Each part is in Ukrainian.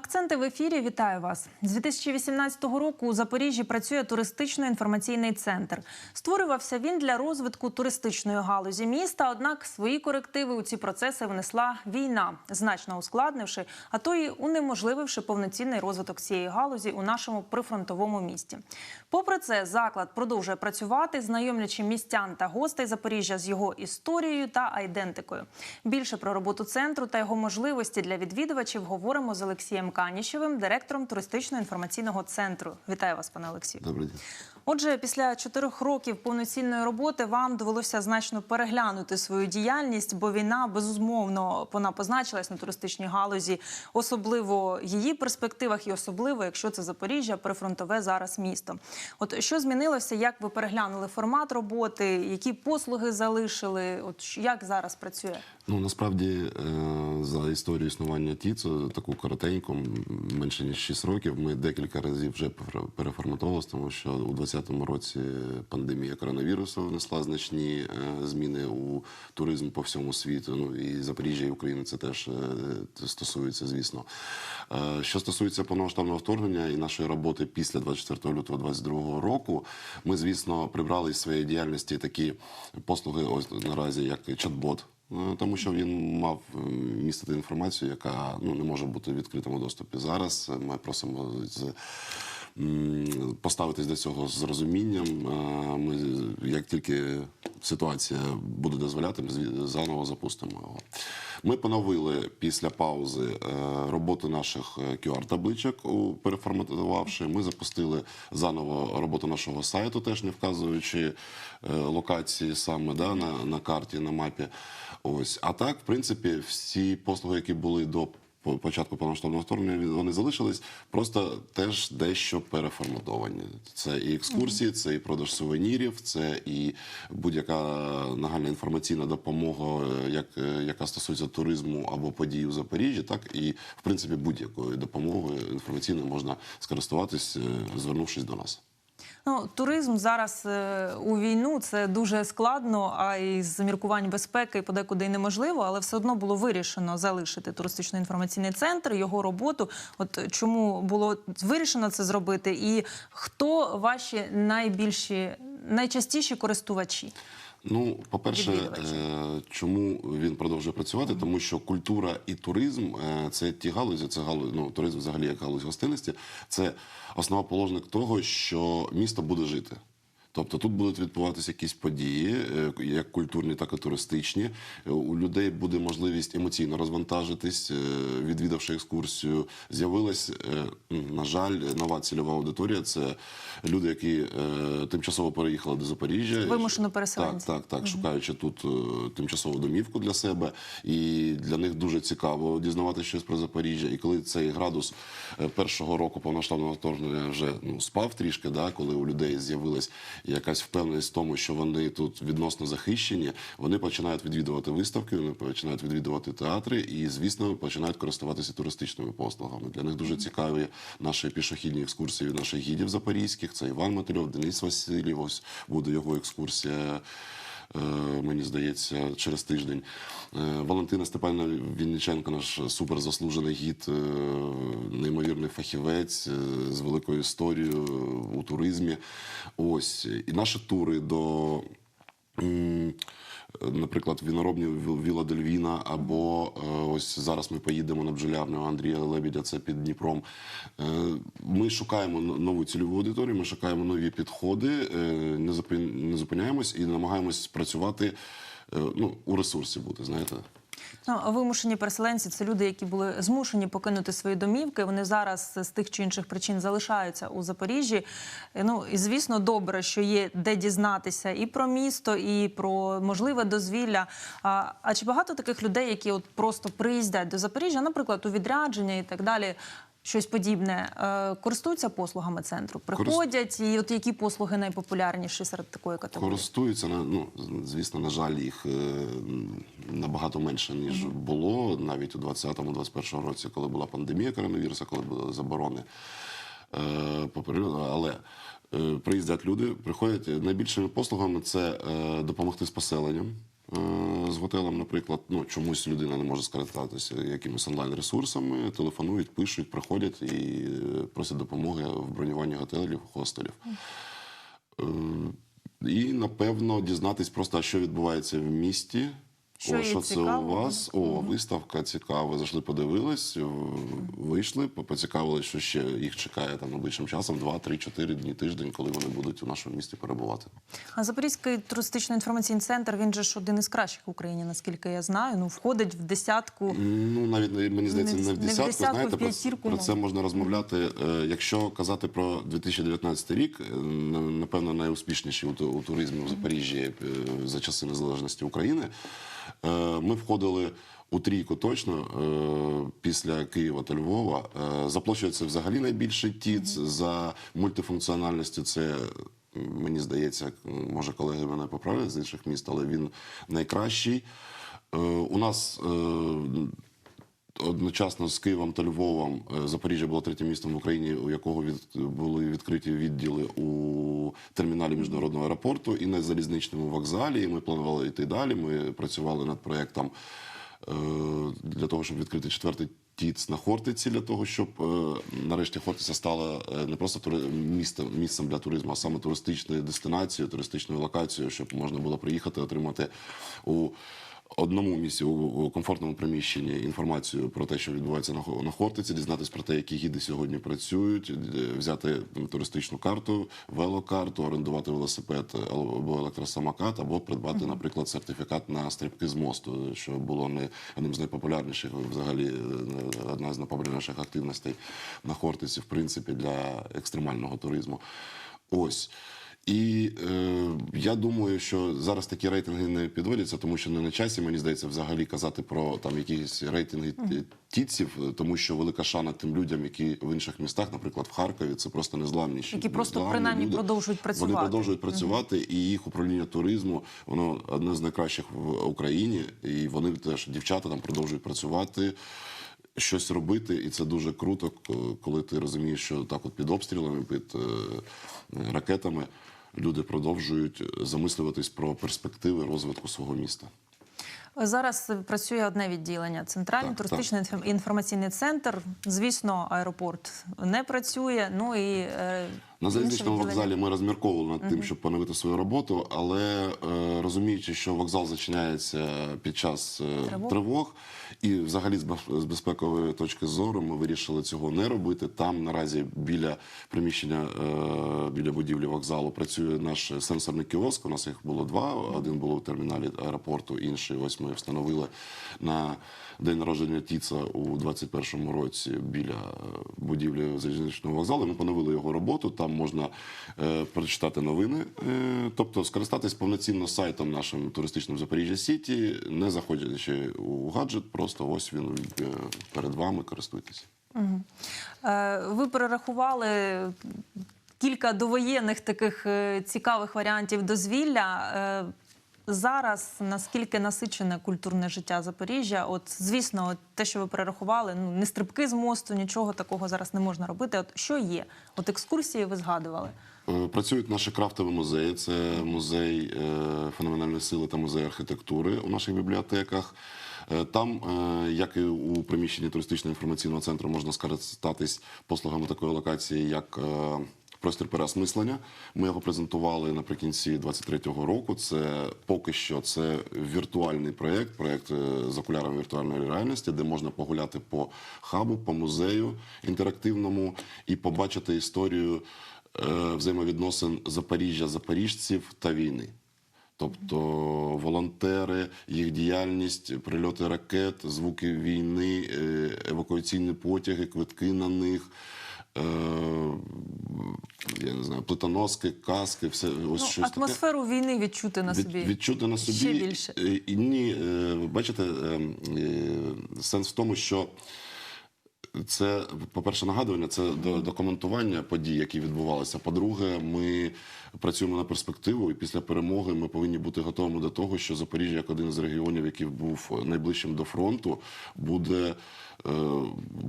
Акценти в ефірі. Вітаю вас з 2018 року. У Запоріжжі працює туристично-інформаційний центр. Створювався він для розвитку туристичної галузі міста. Однак свої корективи у ці процеси внесла війна, значно ускладнивши, а то й унеможлививши повноцінний розвиток цієї галузі у нашому прифронтовому місті. Попри це, заклад продовжує працювати, знайомлячи містян та гостей Запоріжжя з його історією та айдентикою. Більше про роботу центру та його можливості для відвідувачів говоримо з Олексієм Канішевим, директором туристично-інформаційного центру. Вітаю вас, пане Олексію. Добрий день. Отже, після чотирьох років повноцінної роботи вам довелося значно переглянути свою діяльність, бо війна безумовно вона позначилась на туристичній галузі, особливо її перспективах, і особливо, якщо це Запоріжжя, прифронтове зараз місто. От що змінилося? Як ви переглянули формат роботи? Які послуги залишили? От як зараз працює? Ну насправді е, за історію існування ТІЦ, таку коротеньку, менше ніж 6 років, ми декілька разів вже пере- переформатовувалися, тому що у 2020 році пандемія коронавірусу внесла значні е, зміни у туризм по всьому світу. Ну і Запоріжжя, і України це теж е, стосується, звісно. Е, Що стосується повномасштабного вторгнення і нашої роботи після 24 лютого 2022 року, ми, звісно, прибрали із своєї діяльності такі послуги, ось наразі як чат-бот. Тому що він мав містити інформацію, яка ну не може бути в відкритому доступі зараз. Ми просимо з поставитись до цього з розумінням. Е, Ми як тільки ситуація буде дозволяти, ми заново запустимо його. Ми поновили після паузи е, роботу наших е, QR-табличок, переформатувавши. Ми запустили заново роботу нашого сайту, теж не вказуючи е, локації саме да, на, на карті, на мапі. Ось. А так, в принципі, всі послуги, які були до по- початку повномасштабного вторгнення, вони залишились, просто теж дещо переформатовані. Це і екскурсії, це і продаж сувенірів, це і будь-яка нагальна інформаційна допомога, е, як, е, яка стосується туризму або подій у Запоріжжі, так і в принципі будь-якою допомогою інформаційною можна скористуватись, е, звернувшись до нас. Ну, туризм зараз е, у війну це дуже складно, а і з міркувань безпеки подекуди й неможливо, але все одно було вирішено залишити туристично-інформаційний центр, його роботу. От чому було вирішено це зробити, і хто ваші найбільші, найчастіші користувачі? Ну, по-перше, е, чому він продовжує працювати? Тому що культура і туризм е, це ті галузі, це галузі, ну, туризм взагалі як галузь гостинності, це основоположник того, що місто буде жити. Тобто тут будуть відбуватися якісь події, е, як культурні, так і туристичні. Е, У людей буде можливість емоційно розвантажитись, е, відвідавши екскурсію. З'явилась, на жаль, нова цільова аудиторія. Це люди, які тимчасово переїхали до Запоріжжя. Вимушено переселенці. Так, так, так, шукаючи тут тимчасову домівку для себе, і для них дуже цікаво дізнаватися щось про Запоріжжя. І коли цей градус першого року повноштабного вторгнення вже ну, спав трішки, да, коли у людей з'явилась якась впевненість в тому, що вони тут відносно захищені, вони починають відвідувати виставки, вони починають відвідувати театри і, звісно, починають користуватися туристичними послугами. Для них дуже цікаві наші пішохідні екскурсії від наших гідів запорізьких. Це Іван Мотильов, Денис Васильєв. Ось буде його екскурсія. е, Мені здається, через тиждень Е, Валентина Степанівна Вінниченко, наш суперзаслужений гід, е, фахівець е, з великою історією у туризмі. Ось і наші тури до. Наприклад, віноробні Віл- Віла Дельвіна, або е, ось зараз ми поїдемо на бджолярню Андрія Лебедя, це під Дніпром. Е, Ми шукаємо нову цільову аудиторію, ми шукаємо нові підходи, не зупиняємось і намагаємось працювати ну, у ресурсі бути, знаєте. Ну, вимушені переселенці це люди, які були змушені покинути свої домівки. Вони зараз з тих чи інших причин залишаються у Запоріжжі. Е, Ну і звісно, добре, що є де дізнатися і про місто, і про можливе дозвілля. А, а чи багато таких людей, які от просто приїздять до Запоріжжя, наприклад, у відрядження і так далі? Щось подібне е, користуються послугами центру, приходять, і от які послуги найпопулярніші серед такої категорії? Користуються ну звісно, на жаль, їх е, набагато менше ніж було навіть у 2020-2021 році, коли була пандемія коронавірусу, коли були заборони. Е, але приїздять люди, приходять найбільшими послугами це допомогти з поселенням. З готелем, наприклад, ну чомусь людина не може скористатися якимись онлайн-ресурсами, телефонують, пишуть, приходять і е, просять допомоги в бронюванні готелів, хостелів. Е, І напевно дізнатись просто, що відбувається в місті. Що О, що це у вас? О, виставка цікава. Зайшли, подивились, вийшли, по- поцікавились, що ще їх чекає там найближчим часом 2, 3, 4 дні, тиждень, коли вони будуть у нашому місті перебувати. А Запорізький туристично-інформаційний центр він же ж один із кращих в Україні, наскільки я знаю. Ну входить в десятку. Ну навіть не- мені здається, Не в- в не в десятку. десятку, знаєте, в п'ятірку, про це можна розмовляти. Е, Якщо казати про 2019 рік, е, на- напевно, найуспішніший у, у туризмі в Запоріжжі е, за часи незалежності України. Е, Ми входили у трійку точно е, після Києва та Львова. Е, За площею це взагалі найбільший ТІЦ, за мультифункціональністю це. Мені здається, може колеги мене поправлять з інших міст, але він найкращий. У нас одночасно з Києвом та Львовом е, Запоріжжя було третім містом в Україні, у якого від, були відкриті відділи у терміналі міжнародного аеропорту і на залізничному вокзалі. І ми планували йти далі. Ми працювали над проєктом е, для того, щоб відкрити четвертий. Тіц на Хортиці для того, щоб е, нарешті Хортиця стала не просто містом, місцем для туризму, а саме туристичною дестинацією, туристичною локацією, щоб можна було приїхати, отримати у одному місці у, комфортному приміщенні інформацію про те, що відбувається на, Хо- Хортиці, дізнатись про те, які гіди сьогодні працюють, е, взяти туристичну карту, велокарту, орендувати велосипед або електросамокат, або придбати, наприклад, сертифікат на стрибки з мосту, що було не одним з найпопулярніших, взагалі е, одна з найпопулярніших активностей на Хортиці, в принципі, для екстремального туризму. Ось. І е, я думаю, що зараз такі рейтинги не підводяться, тому що не на часі, мені здається, взагалі казати про там якісь рейтинги ті- тіців, тому що велика шана тим людям, які в інших містах, наприклад, в Харкові, це просто незламніші. Які просто незламні принаймні люди. продовжують працювати. Вони продовжують працювати, і їх управління туризму воно одне з найкращих в Україні. І вони теж дівчата там продовжують працювати. Щось робити, і це дуже круто, коли ти розумієш, що так, от під обстрілами, під е, ракетами люди продовжують замислюватись про перспективи розвитку свого міста. Зараз працює одне відділення центральний Так, туристичний так. інформаційний центр. Звісно, аеропорт не працює. Ну і е, На залізничному вокзалі ми розмірковували над тим, щоб поновити свою роботу, але е, розуміючи, що вокзал зачиняється під час е, Тривог. і взагалі з безпекової точки зору ми вирішили цього не робити. Там наразі біля приміщення, е, біля будівлі вокзалу працює наш сенсорний кіоск. У нас їх було два. Один було в терміналі аеропорту, інший ось ми встановили на день народження Тіца у 21-му році біля будівлі залізничного вокзалу. Ми поновили його роботу. Там можна е, прочитати новини, е, тобто скористатись повноцінно сайтом нашим туристичним Запоріжжя Сіті, не заходячи у гаджет, просто ось він е, перед вами, користуйтесь. Е, Ви перерахували кілька довоєнних таких е, цікавих варіантів дозвілля. Зараз наскільки насичене культурне життя Запоріжжя? От звісно, от те, що ви перерахували, ну не стрибки з мосту, нічого такого зараз не можна робити. От що є? От екскурсії ви згадували. Е, Працюють наші крафтові музеї. Це музей е, феноменальної сили та музей архітектури у наших бібліотеках. Е, Там, як і у приміщенні туристичного інформаційного центру, можна скористатись послугами такої локації, як простір переосмислення. Ми його презентували наприкінці 23-го року. Це поки що це віртуальний проєкт, проєкт е, з окулярами віртуальної реальності, де можна погуляти по хабу, по музею інтерактивному і побачити історію е, взаємовідносин Запоріжжя, запоріжців та війни. Тобто волонтери, їх діяльність, прильоти ракет, звуки війни, е, евакуаційні потяги, квитки на них. Е, Я не знаю, плитоноски, каски, все ось Ну, щось таке. атмосферу війни відчути на Від- собі. відчути на собі Ще більше. І ні, е, бачите, е, е, сенс в тому, що це, по-перше, нагадування, це до- документування подій, які відбувалися. По-друге, ми працюємо на перспективу, і після перемоги ми повинні бути готовими до того, що Запоріжжя, як один з регіонів, який був найближчим до фронту, буде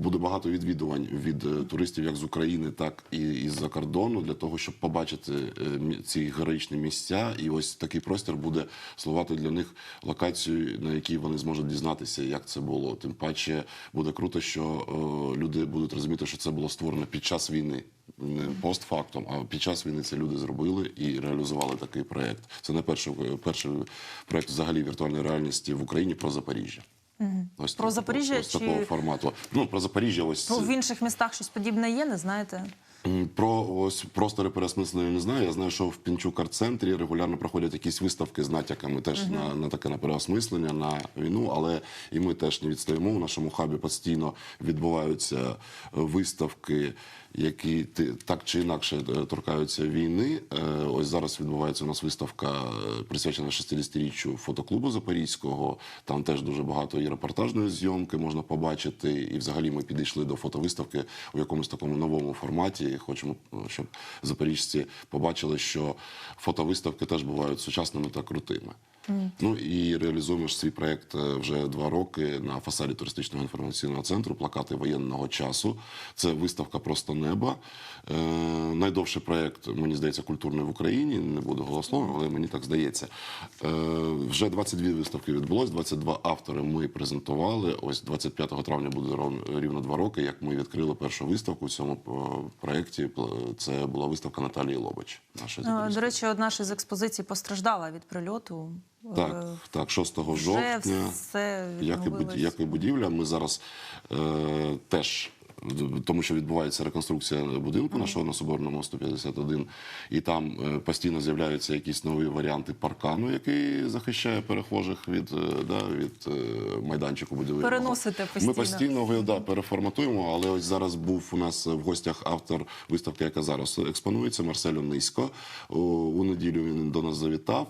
буде багато відвідувань від е, туристів як з України, так і із-за кордону, для того, щоб побачити е, ці героїчні місця. І ось такий простір буде слугувати для них локацією, на якій вони зможуть дізнатися, як це було. Тим паче буде круто, що е, люди будуть розуміти, що це було створено під час війни. Не постфактум, а під час війни це люди зробили і реалізували такий проект. Це не перший, перший проект взагалі віртуальної реальності в Україні про Запоріжжя. Ось Про так- Запоріжжя ось чи- такого формату. Ну про Запоріжжя, ось Ну, в інших містах щось подібне є, не знаєте? Про ось простори переосмислення не знаю. Я знаю, що в Пінчук арт-центрі регулярно проходять якісь виставки з натяками теж на, на таке на переосмислення, на війну. Але і ми теж не відстаємо. У нашому хабі постійно відбуваються е, виставки, які так чи інакше е, торкаються війни. Е, Ось зараз відбувається у нас виставка е, присвячена 60-річчю фотоклубу Запорізького. Там теж дуже багато і репортажної зйомки можна побачити. І взагалі ми підійшли до фотовиставки у якомусь такому новому форматі. Хочемо, щоб запоріжці побачили, що фотовиставки теж бувають сучасними та крутими. Ну і реалізуємо свій проект е, вже два роки на фасаді туристичного інформаційного центру плакати воєнного часу. Це виставка просто неба. Е, найдовший проект, мені здається, культурний в Україні. Не буду голословним, але мені так здається. Е, вже 22 виставки відбулось, 22 автори ми презентували. Ось 25 травня буде рівно два роки, як ми відкрили першу виставку у цьому е, проєкті. Це була виставка Наталії Лобач. Нашої Е. До речі, одна ж із експозицій постраждала від прильоту. Е, Так, так, 6 Вже жовтня. все Як і, буд- як і будівля, ми зараз е, теж. Тому що відбувається реконструкція будинку нашого на Соборному 151, і там е, постійно з'являються якісь нові варіанти паркану, який захищає перехожих від, е, да, від майданчику будівельного. Переносите постійно. Ми постійно його да, переформатуємо, але ось зараз був у нас в гостях автор виставки, яка зараз експонується, Марселю Низько. У, у неділю він до нас завітав.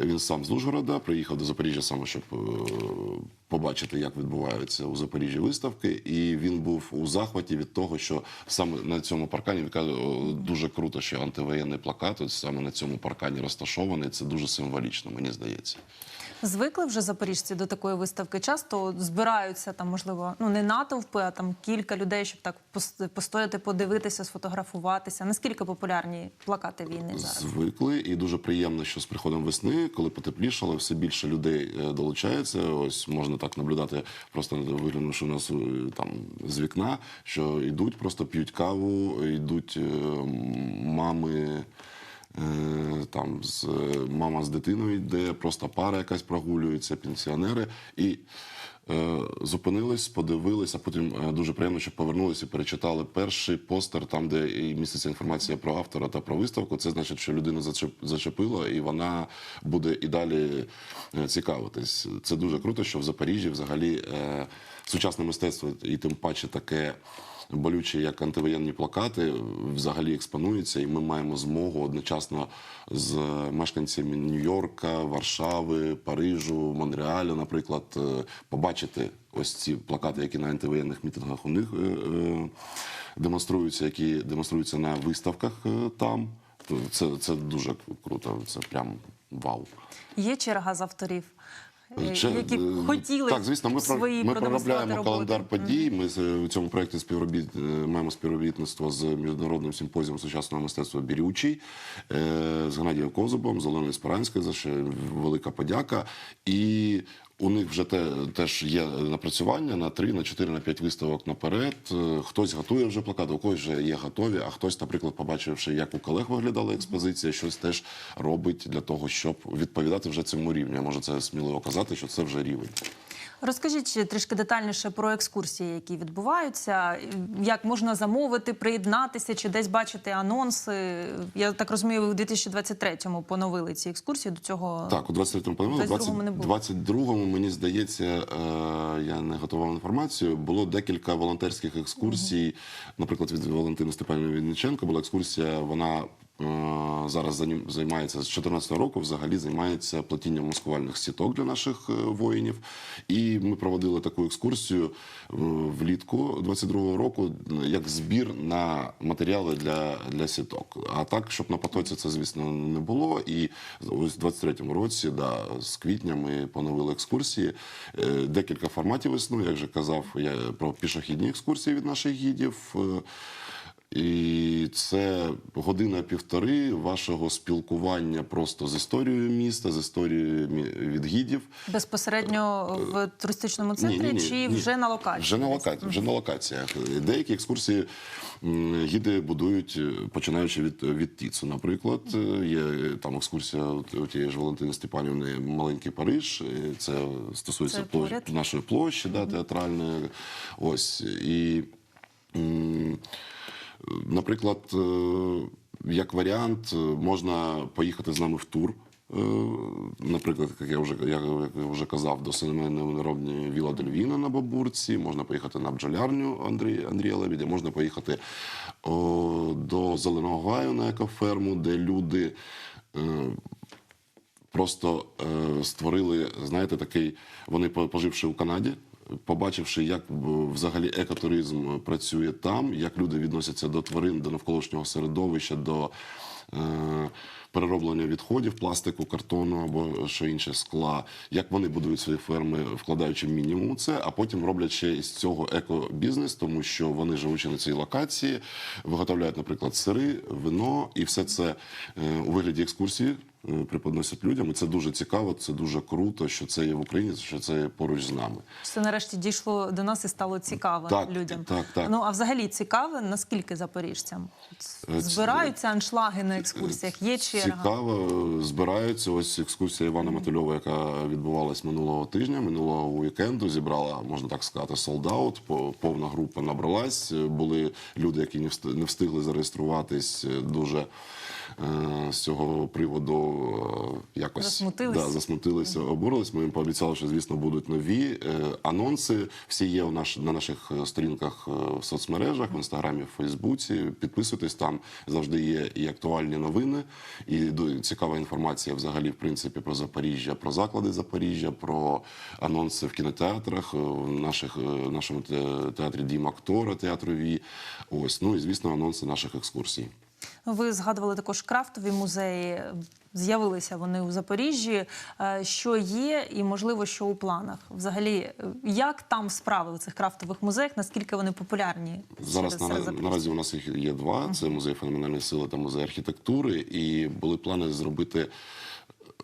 Він сам з Ужгорода, приїхав до Запоріжжя саме, щоб е, побачити, як відбуваються у Запоріжжі виставки. І він був у захваті від того, що саме на цьому паркані він каже, дуже круто, що антивоєнний плакат ось саме на цьому паркані розташований. Це дуже символічно, мені здається. Звикли вже запоріжці до такої виставки. Часто збираються там, можливо, ну не натовпи, а там кілька людей, щоб так постояти, подивитися, сфотографуватися. Наскільки популярні плакати війни зараз? Звикли, і дуже приємно, що з приходом весни, коли потеплішало, все більше людей е, долучається. Ось можна так наблюдати, просто виглянувши у нас е, там з вікна, що йдуть, просто п'ють каву, йдуть е, мами. Е, Там з е, мама з дитиною йде, просто пара якась прогулюється, пенсіонери і е, зупинились, подивились, а потім е, дуже приємно, що повернулися і перечитали перший постер, там де міститься інформація про автора та про виставку. Це значить, що людину зачеп, зачепило, і вона буде і далі цікавитись. Це дуже круто, що в Запоріжжі взагалі сучасне мистецтво і тим паче таке. Болючі, як антивоєнні плакати, взагалі експонуються, і ми маємо змогу одночасно з мешканцями Нью-Йорка, Варшави, Парижу, Монреалю, наприклад, е, побачити ось ці плакати, які на антивоєнних мітингах у них е, е, демонструються, які демонструються на виставках там. Це, це дуже круто. Це прям вау. Є черга з авторів, е, Ще, які б е, хотіли так, звісно, ми, свої ми проробляємо роботи. календар подій. Ми в цьому проєкті співробіт е, маємо співробітництво з міжнародним симпозіумом сучасного мистецтва Бірючий е, з Геннадієм Козубом, з Оленою Спаранською, за що велика подяка. І у них вже те, теж є напрацювання на 3, на 4, на 5 виставок наперед. Е, Хтось готує вже плакати, у когось вже є готові, а хтось, наприклад, побачивши, як у колег виглядала експозиція, щось теж робить для того, щоб відповідати вже цьому рівню. Я можу це сміливо казати, що це вже рівень. Розкажіть трішки детальніше про екскурсії, які відбуваються. Як можна замовити, приєднатися чи десь бачити анонси? Я так розумію, ви у 2023-му поновили ці екскурсії. До цього Так, у 23-му поновили, 22-му не було. 22-му, мені здається, е, я не готував інформацію. Було декілька волонтерських екскурсій. Наприклад, від Валентини Степанівни Вінниченко була екскурсія. Вона зараз займається з 2014 року. Взагалі займається платінням маскувальних сіток для наших е, воїнів. І ми проводили таку екскурсію е, влітку 22-го року, як збір на матеріали для, для сіток. А так, щоб на потоці це, звісно, не було. І ось в 23-му році, да, з квітня ми поновили екскурсії. Е, Декілька форматів існує, як же казав я про пішохідні екскурсії від наших гідів. Е, І це година-півтори вашого спілкування просто з історією міста, з історією мі- від гідів. Безпосередньо в туристичному центрі Ні, ні, ні, чи ні. вже на локації? Вже на локації, вже на локаціях. Деякі екскурсії гіди будують, е, починаючи від, від Тіцу. Наприклад, Е, є е, там екскурсія у тієї ж Валентини Степанівни Маленький Париж. Е, Це стосується Це площ- нашої площі, да, театральної. Ось і. Наприклад, е, як варіант, е, можна поїхати з нами в тур. Е, Наприклад, як я вже як я вже казав, до виноробні Віла Дельвіна на Бабурці, можна поїхати на бджолярню Андрій, Андрія Лебідя, можна поїхати о, до Зеленого Гаю на екоферму, де люди е, просто е, створили, знаєте, такий. Вони поживши у Канаді, побачивши, як взагалі екотуризм працює там, як люди відносяться до тварин, до навколишнього середовища, до е, перероблення відходів, пластику, картону або що інше скла, як вони будують свої ферми, вкладаючи мінімум це, а потім роблять ще із цього екобізнес, тому що вони живучи на цій локації, виготовляють, наприклад, сири, вино, і все це е, у вигляді екскурсії е, преподносять людям. І це дуже цікаво, це дуже круто, що це є в Україні, що це є поруч з нами. Це нарешті дійшло до нас і стало цікаво Так, людям. так, так. Ну а взагалі цікаво, наскільки запоріжцям Е, збираються аншлаги на екскурсіях? Є черга? Цікаво, збираються. Ось екскурсія Івана Матильова, яка відбувалась минулого тижня, минулого вікенду. Зібрала, можна так сказати, солдаут. Повна група набралась. Були люди, які не вст- не встигли зареєструватись. Дуже е, з цього приводу е, якось Засмутились? Да, засмутилися, обурились. Ми їм пообіцяли, що звісно будуть нові е, анонси. Всі є у наш на наших е, сторінках е, в соцмережах, в інстаграмі, в Фейсбуці. Підписуйтесь там завжди є і актуальні новини, і цікава інформація взагалі, в принципі, про Запоріжжя, про заклади Запоріжжя, про анонси в кінотеатрах, е, в наших е, нашому театрі Дім актора, театру Ві. Ось ну і звісно, анонси наших екскурсій. Ви згадували також крафтові музеї. З'явилися вони у Запоріжжі. Е, Що є, і можливо, що у планах? Взагалі, е, як там справи у цих крафтових музеях? Наскільки вони популярні? Зараз на, наразі у нас їх є два: це музей феноменальної сили та музей архітектури. І були плани зробити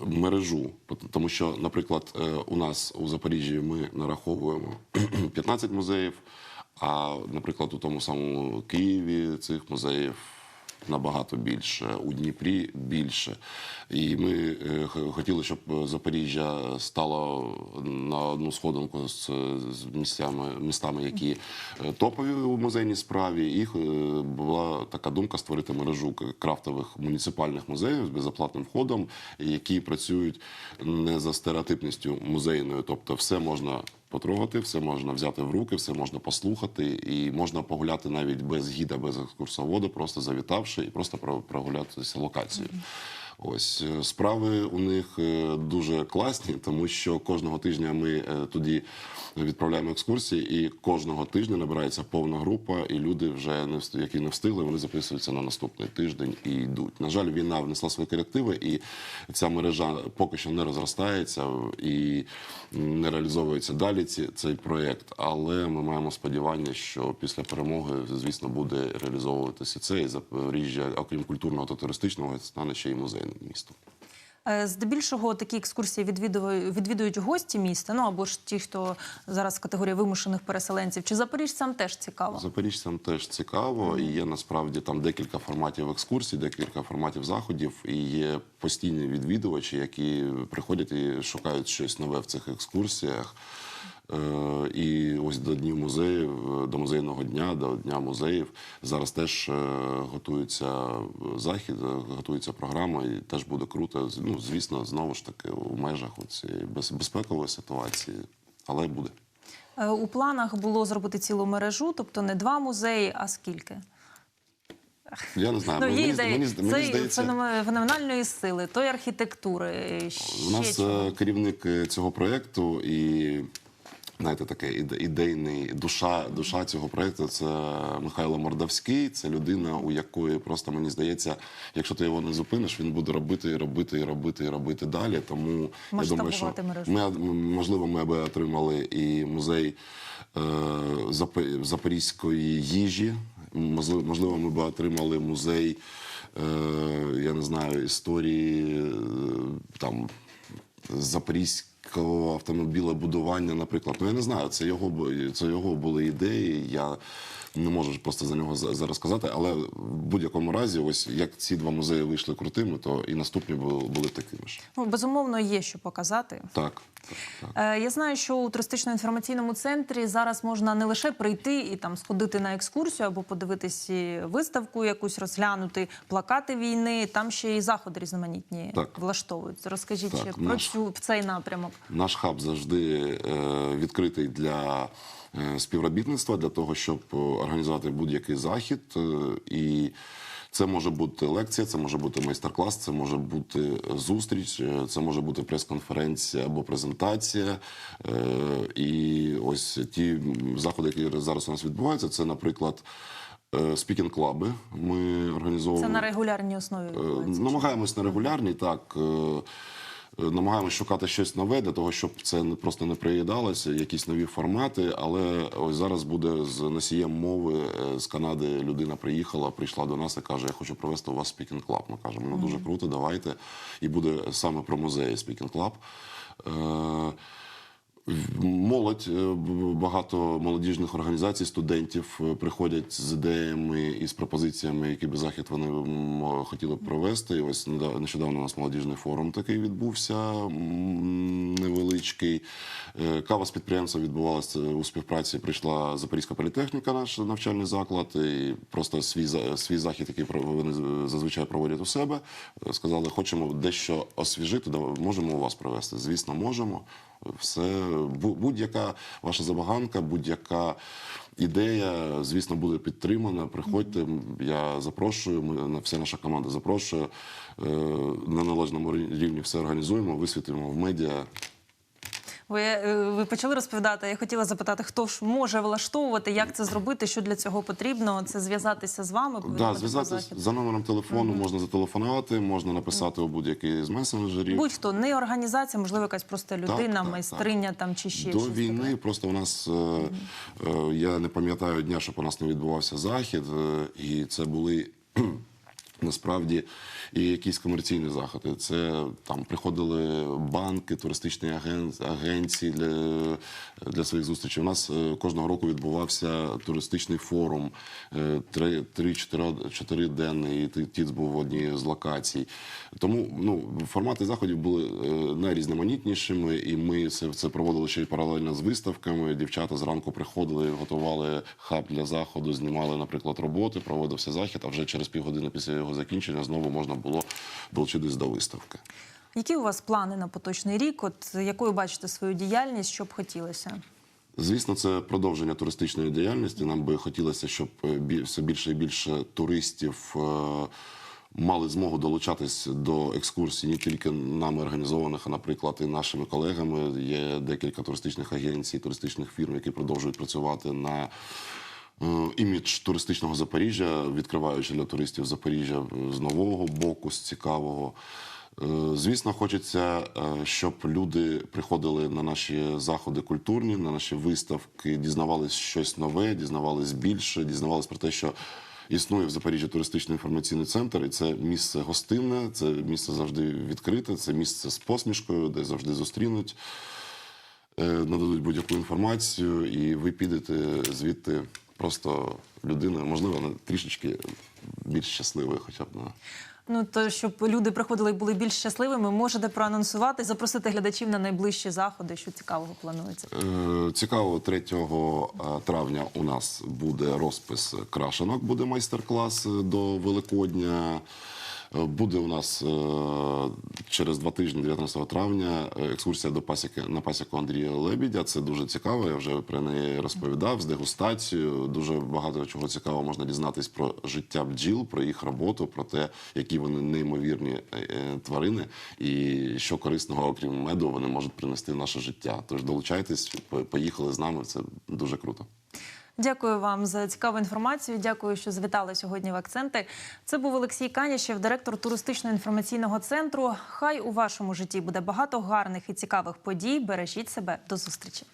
мережу. Тому що, наприклад, е, у нас у Запоріжжі ми нараховуємо 15 музеїв. А, наприклад, у тому самому Києві цих музеїв набагато більше, у Дніпрі більше. І ми е, хотіли, щоб Запоріжжя стало на одну сходинку з, місцями, містами, які е, топові у музейній справі. І е, була така думка створити мережу крафтових муніципальних музеїв з безоплатним входом, які працюють не за стереотипністю музейною, тобто все можна потрогати, все можна взяти в руки, все можна послухати, і можна погуляти навіть без гіда, без екскурсовода, просто завітавши і просто про- прогулятися локацією. Ось е, справи у них е, дуже класні, тому що кожного тижня ми е, тоді відправляємо екскурсії, і кожного тижня набирається повна група, і люди вже не які не встигли, вони записуються на наступний тиждень і йдуть. На жаль, війна внесла свої корективи, і ця мережа поки що не розростається і не реалізовується далі ці, цей проєкт. Але ми маємо сподівання, що після перемоги, звісно, буде реалізовуватися це і Запоріжжя, окрім культурного та туристичного, стане ще й музейним містом. Е, Здебільшого такі екскурсії відвідують, відвідують гості міста, ну або ж ті, хто зараз категорія вимушених переселенців. Чи запоріжцям теж цікаво? Запоріжцям теж цікаво, і є насправді там декілька форматів екскурсій, декілька форматів заходів, і є постійні відвідувачі, які приходять і шукають щось нове в цих екскурсіях. Е, І ось до днів музеїв, до музейного дня, до дня музеїв зараз теж е, готується захід, е, готується програма, і теж буде круто. Ну, звісно, знову ж таки у межах цієї безпекової ситуації, але буде. У планах було зробити цілу мережу, тобто не два музеї, а скільки? Я не знаю. Ну, мені, є мені, ідеї мені, мені здається, феноменальної сили, тої архітектури. у нас ще е, керівник цього проєкту і. Знаєте, таке ідейний душа, душа цього проєкту це Михайло Мордавський. Це людина, у якої просто мені здається, якщо ти його не зупиниш, він буде робити і робити і робити і робити далі. Тому я думаю, що ми можливо ми би отримали і музей е, Запо- запорізької їжі. Можливо, ми б отримали музей, е, я не знаю, історії е, там запорізького автомобілебудування, наприклад. Ну я не знаю, це його це його були ідеї. Я не можу просто за нього за- зараз сказати, але в будь-якому разі, ось як ці два музеї вийшли крутими, то і наступні були, такими ж. Ну, безумовно, є що показати. Так, так, так. Е, Я знаю, що у туристично-інформаційному центрі зараз можна не лише прийти і там сходити на екскурсію або подивитись виставку, якусь розглянути, плакати війни. Там ще й заходи різноманітні Так. влаштовують. Розкажіть Так, про наш- цю цей напрямок. Наш хаб завжди е, відкритий для співробітництва, для того, щоб е, організувати будь-який захід. Е, і це може бути лекція, це може бути майстер-клас, це може бути зустріч, е, це може бути прес-конференція або презентація. Е, і ось ті заходи, які зараз у нас відбуваються, це, наприклад, спікінг-клаби. Ми організовуємо. Це на регулярній основі. Е. Намагаємось на регулярній, так. Намагаємось шукати щось нове для того, щоб це не просто не приїдалося, якісь нові формати. Але ось зараз буде з носієм мови е, з Канади людина приїхала, прийшла до нас і каже: Я хочу провести у вас спікінг клаб. Ми кажемо, ну дуже круто, давайте. І буде саме про музеї спікінг клаб. Молодь, е, багато молодіжних організацій, студентів е, приходять з ідеями і з пропозиціями, які би захід вони хотіли б провести. І ось нещодавно у нас молодіжний форум такий відбувся невеличкий. Е, Кава з підприємцем відбувалася у співпраці. Прийшла Запорізька політехніка, наш навчальний заклад, і просто свій свій захід, який вони зазвичай проводять у себе. Сказали, хочемо дещо освіжити. Можемо у вас провести. Звісно, можемо. Все бу- будь-яка ваша забаганка, будь-яка ідея, звісно, буде підтримана. Приходьте, я запрошую. Ми на- вся наша команда запрошує. Е, На належному рівні все організуємо, висвітлимо в медіа. Ви, е, ви почали розповідати. Я хотіла запитати, хто ж може влаштовувати, як це зробити, що для цього потрібно. Це зв'язатися з вами. Да, зв'язатися за номером телефону, можна зателефонувати, можна написати у будь-який з месенджерів. Будь-хто не організація, можливо, якась просто людина, так, майстриня там чи ще До щось війни таке. просто у нас е, я не пам'ятаю дня, щоб у нас не відбувався захід, е, і це були. Насправді і якісь комерційні заходи. Це там приходили банки, туристичні аген- агенції для, для своїх зустрічей. У нас е, кожного року відбувався туристичний форум е, три, три чотири, чотири денний. і ТІЦ був в одній з локацій. Тому ну, формати заходів були е, найрізноманітнішими, і ми це, це проводили ще й паралельно з виставками. Дівчата зранку приходили, готували хаб для заходу, знімали, наприклад, роботи, проводився захід. А вже через півгодини після його закінчення знову можна було долучитись до виставки. Які у вас плани на поточний рік? От якою бачите свою діяльність, що б хотілося? Звісно, це продовження туристичної діяльності. Нам би хотілося, щоб е, все більше і більше туристів. е, Мали змогу долучатись до екскурсій не тільки нами організованих, а наприклад, і нашими колегами. Є декілька туристичних агенцій, туристичних фірм, які продовжують працювати на імідж туристичного Запоріжжя, відкриваючи для туристів Запоріжжя з нового боку, з цікавого. Е, Звісно, хочеться, е, щоб люди приходили на наші заходи культурні, на наші виставки, дізнавались щось нове, дізнавались більше, дізнавались про те, що існує в Запоріжжі туристичний інформаційний центр, і це місце гостинне, це місце завжди відкрите, це місце з посмішкою, де завжди зустрінуть е, нададуть будь-яку інформацію, і ви підете звідти просто людиною, можливо, вона трішечки більш щасливою, хоча б на. Ну то щоб люди приходили і були більш щасливими, можете проанонсувати, запросити глядачів на найближчі заходи, що цікавого планується. Е, Цікаво, 3 травня у нас буде розпис крашенок, буде майстер-клас до Великодня. Е, Буде у нас е, через два тижні, 19 травня, е, екскурсія до пасіки на пасіку Андрія Лебідя. Це дуже цікаво. Я вже про неї розповідав з дегустацією. Дуже багато чого цікавого можна дізнатись про життя бджіл, про їх роботу, про те, які вони неймовірні тварини, і що корисного, окрім меду, вони можуть принести в наше життя. Тож долучайтесь, поїхали з нами. Це дуже круто. Дякую вам за цікаву інформацію. Дякую, що звітали сьогодні в акценти. Це був Олексій Канішев, директор туристично-інформаційного центру. Хай у вашому житті буде багато гарних і цікавих подій. Бережіть себе до зустрічі.